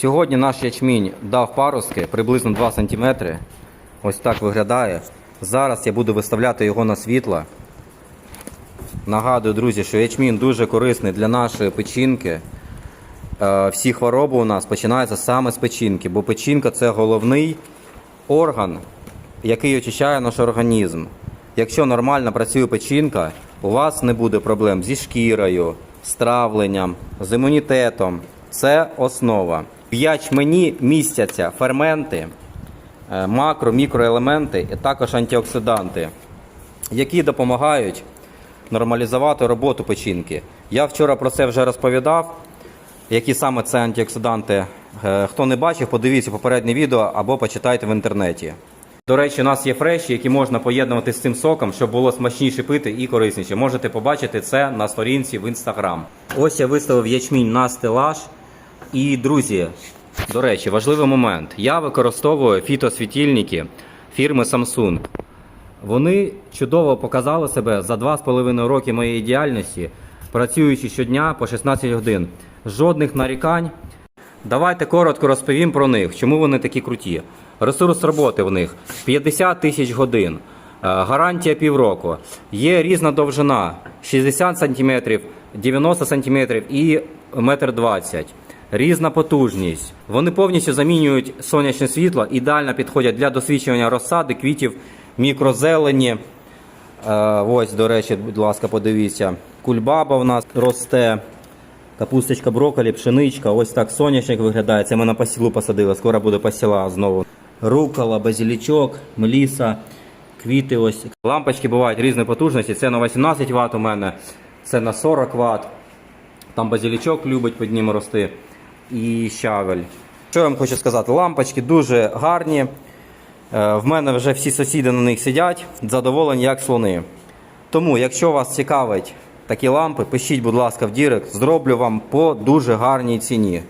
Сьогодні наш ячмінь дав паростки приблизно 2 см. Ось так виглядає. Зараз я буду виставляти його на світло. Нагадую, друзі, що ячмінь дуже корисний для нашої печінки. Е, Всі хвороби у нас починаються саме з печінки, бо печінка це головний орган, який очищає наш організм. Якщо нормально працює печінка, у вас не буде проблем зі шкірою, з травленням, з імунітетом. Це основа. В ячмені містяться ферменти, е, макро, мікроелементи, і також антиоксиданти, які допомагають нормалізувати роботу печінки. Я вчора про це вже розповідав. Які саме це антиоксиданти? Е, Хто не бачив, подивіться попереднє відео або почитайте в інтернеті. До речі, у нас є фреші, які можна поєднувати з цим соком, щоб було смачніше пити і корисніше. Можете побачити це на сторінці в інстаграм. Ось я виставив ячмінь на стелаж. І, друзі, до речі, важливий момент. Я використовую фітосвітильники фірми Samsung. Вони чудово показали себе за 2,5 роки моєї діяльності, працюючи щодня по 16 годин. Жодних нарікань. Давайте коротко розповім про них, чому вони такі круті. Ресурс роботи в них 50 тисяч годин, е, гарантія півроку. Є різна довжина 60 см, 90 см і 1,20 м. Різна потужність. Вони повністю замінюють сонячне світло, ідеально підходять для досвідчування розсади, квітів, мікрозелені. Е, Ось, до речі, будь ласка, подивіться. Кульбаба в нас росте. Капусточка, брокколі, пшеничка. Ось так соняшник виглядає. Це ми на посілу посадили. Скоро буде посіла знову. Рукола, базилічок, меліса, квіти. Ось. Лампочки бувають різної потужності. Це на 18 Вт у мене, це на 40 Вт. Там базилічок любить під ним рости. І щавель. Що я вам хочу сказати? Лампочки дуже гарні. Е, В мене вже всі сусіди на них сидять, задоволені як слони. Тому, якщо вас цікавить такі лампи, пишіть, будь ласка, в Дірект, зроблю вам по дуже гарній ціні.